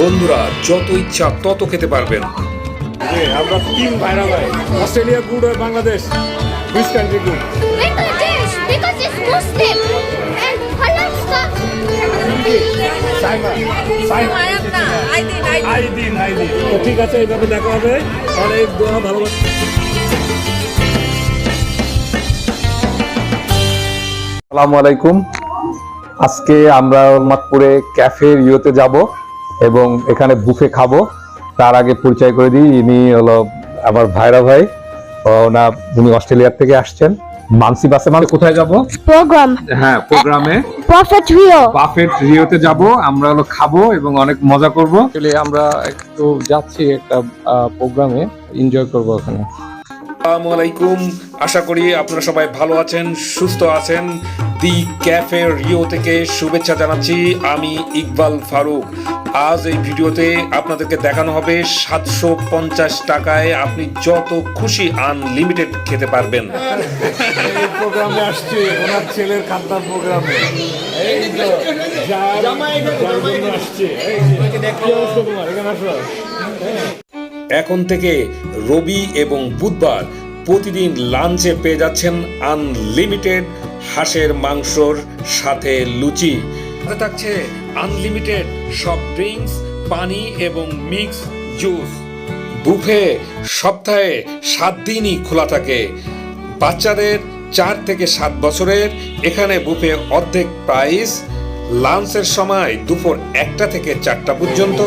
বন্ধুরা যত ইচ্ছা তত খেতে পারবেন। আমরা তিন ভাইরা ভাই Australia good R Bangladesh which country good because it's Muslim. And halal stuff. ঠিক আছে এইভাবে দেখা হবে। অনেক দোয়া ভালোবাসা। আসসালামু আলাইকুম। আজকে আমরা মাতপুরে ক্যাফে রিওতে যাব। এবং এখানে বুফে খাব। তার আগে পরিচয় করে দিই ইনি হলো আমার ভাইরা ভাই। ও না উনি অস্ট্রেলিয়ার থেকে আসছেন মানসি বাসে মানে কোথায় যাব? প্রোগ্রাম। হ্যাঁ প্রোগ্রামে। Prophet Rio. বাফেট রিওতে যাব আমরা হলো খাব এবং অনেক মজা করব। আমরা একটু যাচ্ছি একটা প্রোগ্রামে এনজয় করব ওখানে। আসসালামু আলাইকুম আশা করি আপনারা সবাই ভালো আছেন সুস্থ আছেন দি ক্যাফে রিও থেকে শুভেচ্ছা জানাচ্ছি আমি ইকবাল ফারুক আজ এই ভিডিওতে আপনাদেরকে দেখানো হবে সাতশো পঞ্চাশ টাকায় আপনি যত খুশি আনলিমিটেড খেতে পারবেন এখানে থেকে রবি এবং বুধবার প্রতিদিন লাঞ্চে পেয়ে যাচ্ছেন আনলিমিটেড হাঁসের মাংসর সাথে লুচি। থাকছে আনলিমিটেড সব ড্রিঙ্কস, পানি এবং মিক্স জুস। বুফে সপ্তাহে সাত দিনই খোলা থাকে। বাচ্চাদের চার থেকে সাত বছরের, এখানে বুফে অর্ধেক প্রাইস। লাঞ্চের সময় দুপুর একটা থেকে চারটা পর্যন্ত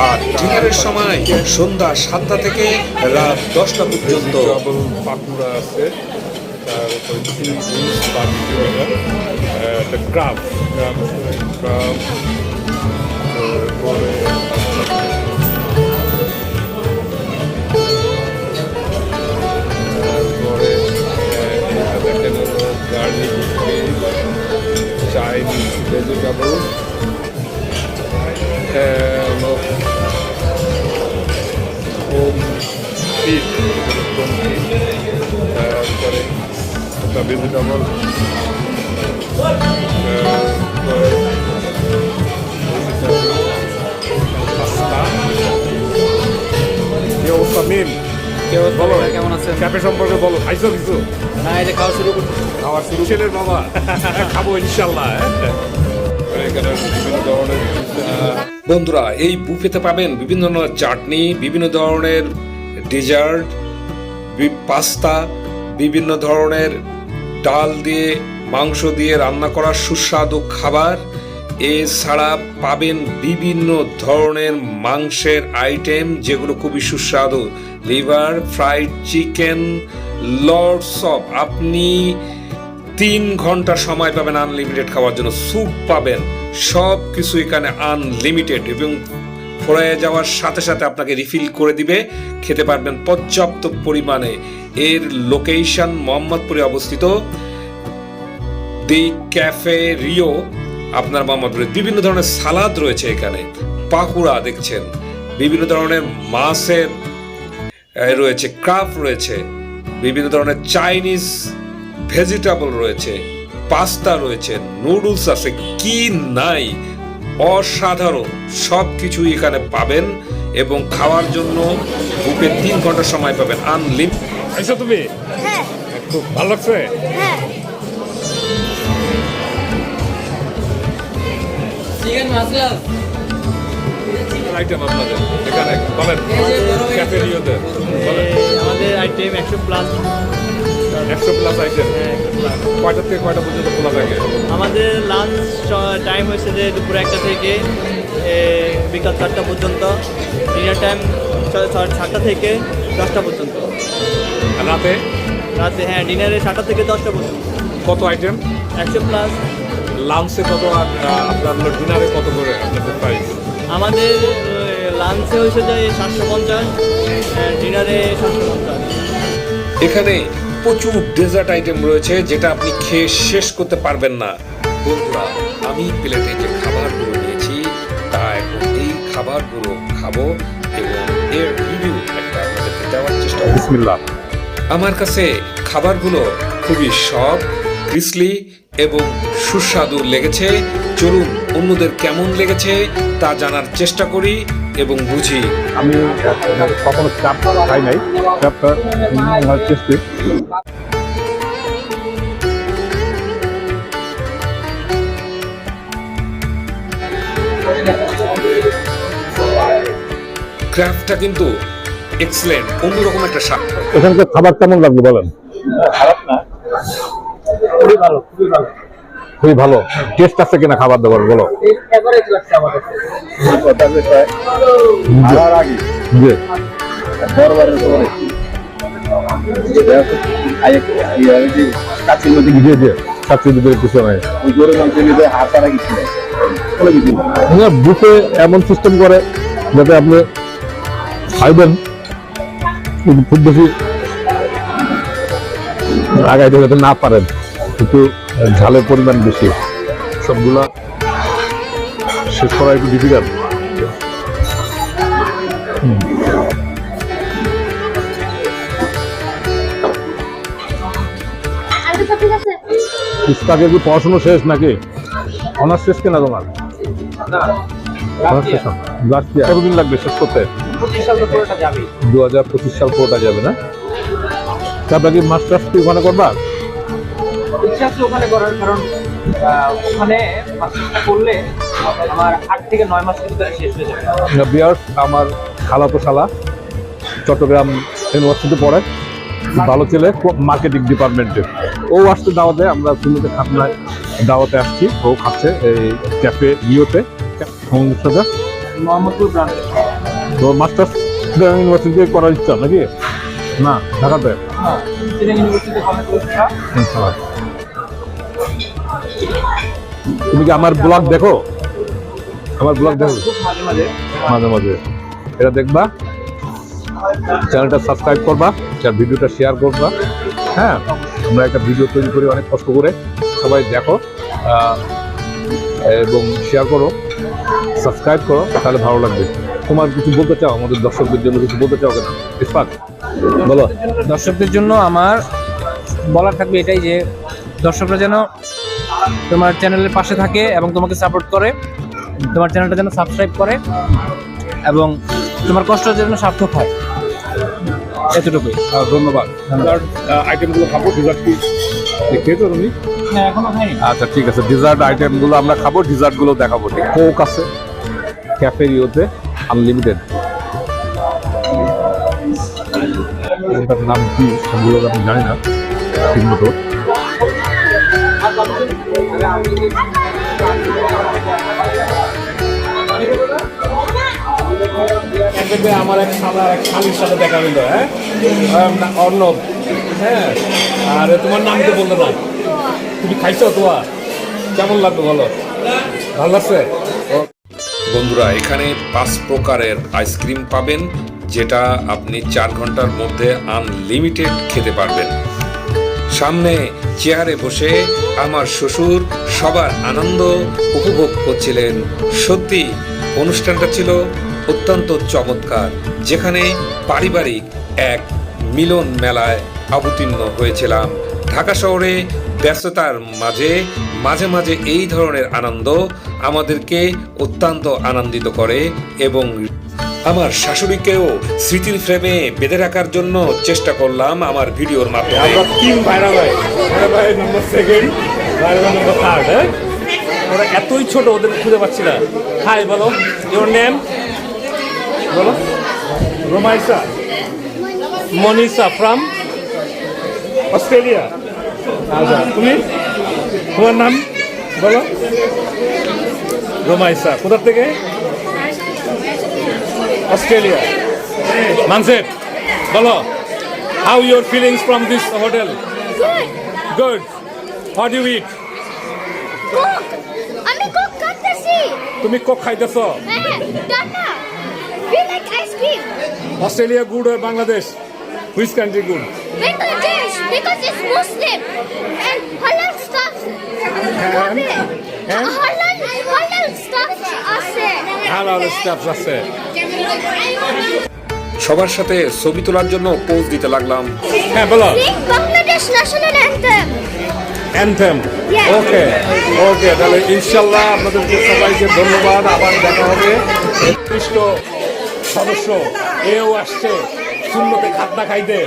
আর ডিনারের সময় সন্ধ্যা সাতটা থেকে রাত দশটা পর্যন্ত। পাকুড়া আছে তারপর চিলি কি অবস্থা? বলো কেমন আছেন? ক্যাফে সম্পর্কে বলো। খাইছো কিছু? না এটা খাওয়া শুরু ছেলের বাবা। খাব ইনশাল্লাহ। হ্যাঁ? বিভিন্ন ধরনের বন্ধুরা এই বুফেতে পাবেন বিভিন্ন ধরনের চাটনি বিভিন্ন ধরনের ডেজার্ট পাস্তা বিভিন্ন ধরনের ডাল দিয়ে, মাংস দিয়ে রান্না করা সুস্বাদু খাবার। এছাড়া পাবেন বিভিন্ন ধরনের মাংসের আইটেম, যেগুলো খুবই সুস্বাদু। Liver, fried chicken, lords of, আপনি তিন ঘণ্টা সময় পাবেন আনলিমিটেড খাওয়ার জন্য। স্যুপ পাবেন সব কিছু এখানে আনলিমিটেড এবং ফুরাইয়ে যাওয়ার সাথে সাথে আপনাকে রিফিল করে দিবে। খেতে পারবেন পর্যাপ্ত পরিমাণে। এর লোকেশন মোহাম্মদপুরে অবস্থিত। দি ক্যাফে রিও আপনার মোহাম্মদপুরে। বিভিন্ন ধরনের সালাদ রয়েছে এখানে। পাকুড়া দেখছেন। বিভিন্ন ধরনের মাছের রয়েছে ক্রাফট রয়েছে। বিভিন্ন ধরনের চাইনিজ ভেজিটেবল রয়েছে। পাস্তা রয়েছে নুডলস আছে। কি নাই? অসাধারণ। সব কিছু এখানে পাবেন এবং খাওয়ার জন্য বুকে তিন ঘণ্টা সময় পাবেন। আনলিম খাইছো তুমি। হ্যাঁ। খুব ভালো লাগছে। হ্যাঁ। আইটেম আপনাদের। এখানে বলেন। আমাদের আইটেম একশো প্লাস একশো প্লাস আইটেম কয়টা থেকে কয়টা পর্যন্ত খোলা থাকে? আমাদের লাঞ্চ টাইম হয়েছে যে দুপুর একটা থেকে বিকাল চারটা পর্যন্ত ডিনার টাইম সাতটা থেকে দশটা পর্যন্ত। রাতে? রাতে হ্যাঁ ডিনারে সাতটা থেকে দশটা পর্যন্ত। কত আইটেম একশো প্লাস লাঞ্চে কত আর আপনার ডিনারে কত করে আপনাদের প্রাইস আমাদের লাঞ্চে হয়েছে যে সাতশো পঞ্চাশ ডিনারে সাতশো পঞ্চাশ। এখানে প্রচুর ডেজার্ট আইটেম রয়েছে যেটা আপনি খেয়ে শেষ করতে পারবেন না। বন্ধুরা আমি প্লেটে যে খাবারগুলো নিয়েছি তা এখন এই খাবারগুলো খাব এবং এর রিভিউ একটা আপনাদেরকে দেওয়ার চেষ্টা বিসমিল্লাহ। আমার কাছে খাবারগুলো খুবই সব ক্রিসলি এবং সুস্বাদু লেগেছে। চলুন অন্যদের কেমন লেগেছে তা জানার চেষ্টা করি। এবং বুঝি আমি কখনো চাপ খাই নাই। চাপটা টেস্টি ক্রাফটটা কিন্তু এক্সেলেন্ট অন্যরকম একটা স্বাদ। এখানকার খাবার কেমন লাগল বলেন? খুবই ভালো। টেস্ট আছে কিনা খাবার দাবার, বলো। বুফে এমন সিস্টেম করে যাতে আপনি খাইবেন। কিন্তু খুব বেশি আগাইতে যাতে না পারেন। একটু ঝালের পরিমাণ বেশি। সবগুলা শেষ করা একটু ডিফিকাল্ট পুষ্পাকে কি পড়াশোনা শেষ নাকি? অনার্স শেষ কিনা তোমার? কতদিন লাগবে শেষ করতে? দু হাজার পঁচিশ সাল পুরোটা যাবে না? তারপরে কি মাস্টার্স কি ওখানে করবা? ইচ্ছা আছে ওখানে করার কারণ ওখানে মাস্টার্সটা করলে আমার আট থেকে নয় মাসের ভিতরে শেষ হয়ে যাবে। বিয়ার্স আমার খালাতো শালা চট্টগ্রাম ইউনিভার্সিটি পড়ে ভালো ছেলে মার্কেটিং ডিপার্টমেন্টে ও আসছে দাওয়াতে আমরা সুন্দর খাতনায় দাওয়াতে আসছি ও খাচ্ছে এই ক্যাফে ইউতে সংস্থাটা মোহাম্মদপুর ব্রাঞ্চে তো মাস্টার্স ইউনিভার্সিটি করার ইচ্ছা নাকি? না ঢাকাতে? ইউনিভার্সিটি তুমি কি আমার ব্লগ দেখো? আমার ব্লগ দেখো? মাঝে মাঝে। এটা দেখবা। চ্যানেলটা সাবস্ক্রাইব করবা, আর ভিডিওটা শেয়ার করবা। হ্যাঁ আমরা একটা ভিডিও তৈরি করি অনেক কষ্ট করে। সবাই দেখো এবং শেয়ার করো সাবস্ক্রাইব করো, তাহলে ভালো লাগবে। তোমার কিছু বলতে চাও? আমাদের দর্শকদের জন্য কিছু বলতে চাও কেন? ইসফাক বলো। দর্শকদের জন্য আমার বলার থাকবে এটাই যে, দর্শকরা যেন তোমার চ্যানেলের পাশে থাকে এবং তোমাকে সাপোর্ট করে। তোমার চ্যানেলটা যেন সাবস্ক্রাইব করে এবং তোমার কষ্ট যেন সার্থক হয়। এতটুকুই। আহ, ধন্যবাদ। আইটেমগুলো খাব ডিজার্ট কি? খেয়েছো তুমি? হ্যাঁ আচ্ছা ঠিক আছে। ডিজার্ট আইটেমগুলো আমরা খাব ডিজার্টগুলো দেখাবো ঠিক কোক আছে। ক্যাফেরিওতে আনলিমিটেড নাম কি? সেগুলো আমি জানি না। ঠিক মতো। দেখবে আমার এক খালা এক স্বামীর সাথে দেখা হইল হ্যাঁ? অর্ণব হ্যাঁ? আর তোমার নাম তো বলল না তুমি খাইছো তোয়া? কেমন লাগল বলো? ভালো লাগছে? বন্ধুরা, এখানে পাঁচ প্রকারের আইসক্রিম পাবেন, যেটা আপনি চার ঘণ্টার মধ্যে আনলিমিটেড খেতে পারবেন। সামনে চেয়ারে বসে আমার শ্বশুর সবার আনন্দ উপভোগ করছিলেন। সত্যি, অনুষ্ঠানটা ছিল অত্যন্ত চমৎকার, যেখানে পারিবারিক এক মিলন মেলায় অবতীর্ণ হয়েছিলাম। ঢাকা শহরে ব্যস্ততার মাঝে মাঝে মাঝে এই ধরনের আনন্দ আমাদেরকে অত্যন্ত আনন্দিত করে এবং আমার শাশুড়িকেও স্মৃতির ফ্রেমে বেঁধে রাখার জন্য চেষ্টা করলাম আমার ভিডিওর মাধ্যমে। আমরা তিন ভাইরা ভাই। ভাই নম্বর সেকেন্ড ভাইরা ভাই নম্বর থার্ড হ্যাঁ? ওরা এতই ছোট, ওদের খুঁজে পাচ্ছি না। হাই, বলো। ইওর নেম বলো। রোমাইসা। Monisa from Australia. আচ্ছা তুমি? তোমার নাম? বলো। রোমাইসা। কোথার থেকে? অস্ট্রেলিয়া। মানসেট বলো how your feelings from this hotel good what you eat আমি কোক খাচ্ছি তুমি কোক খাইতেছ? হ্যাঁ tata We like ice cream. Australia good R Bangladesh which country good Bangladesh because it's Muslim. And halal stuff. খাবে। and? halal halal stuff হালাল stuffs আছে। সবার সাথে ছবি তোলার জন্য পোজ দিতে লাগলাম। হ্যাঁ বলো। Bangladesh national anthem. Anthem okay okay তাহলে ইনশাল্লাহ আপনাদেরকে সবাইকে ধন্যবাদ আবার দেখা হবে। উৎকৃষ্ট সদস্য এও আসছে শূন্যতে খাতনা খাইতে।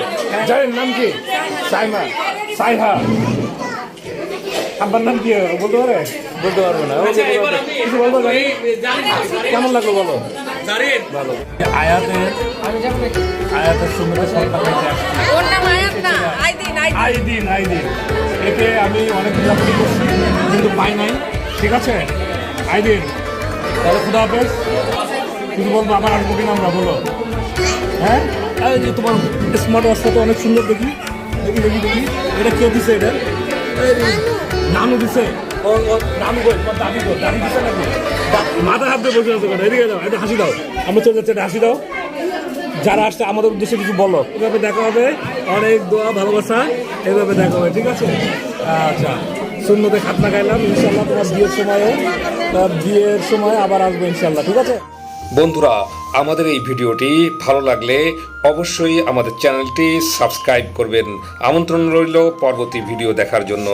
জানেন নাম কি? সাইমা সাইহা। আপনার নাম কি বলতে পারে? বলতে পারব না। কিছু বলব কেমন লাগল বলো? ভালো। আয়াতের আয়াতের আয়াত না আইদিন আইদিন। একে আমি অনেক ঘোরাঘুরি করছি কিন্তু পাই নাই। ঠিক আছে? আইদিন। তাহলে খুদা হাফেজ কিছু বলব আবার আসব কিনা আমরা বলো। হ্যাঁ? এই যে তোমার স্মার্ট ওয়াচটা তো অনেক সুন্দর দেখি। দেখি দেখি দেখি। এটা কেউ দিছে এটা? নানু দিছে। নানু কই? তোমার দাদি কই? দিছে নাকি? মাথা হাত দিয়ে বসে আছো এদিকে দাও এটা হাসি দাও। আমরা চলে যাচ্ছি এটা হাসি দাও। যারা আসছে আমাদের উদ্দেশ্যে কিছু বলো। এভাবে দেখা হবে। অনেক দোয়া ভালোবাসা এভাবে দেখা হবে ঠিক আছে? আচ্ছা শূন্যতে খাতনা গাইলাম ইনশাল্লাহ তোমার বিয়ের সময়ে আহ, বিয়ের সময় আবার আসব ইনশাল্লাহ ঠিক আছে? বন্ধুরা আমাদের এই ভিডিওটি ভালো লাগলে অবশ্যই আমাদের চ্যানেলটি সাবস্ক্রাইব করবেন। আমন্ত্রণ রইল পরবর্তী ভিডিও দেখার জন্য।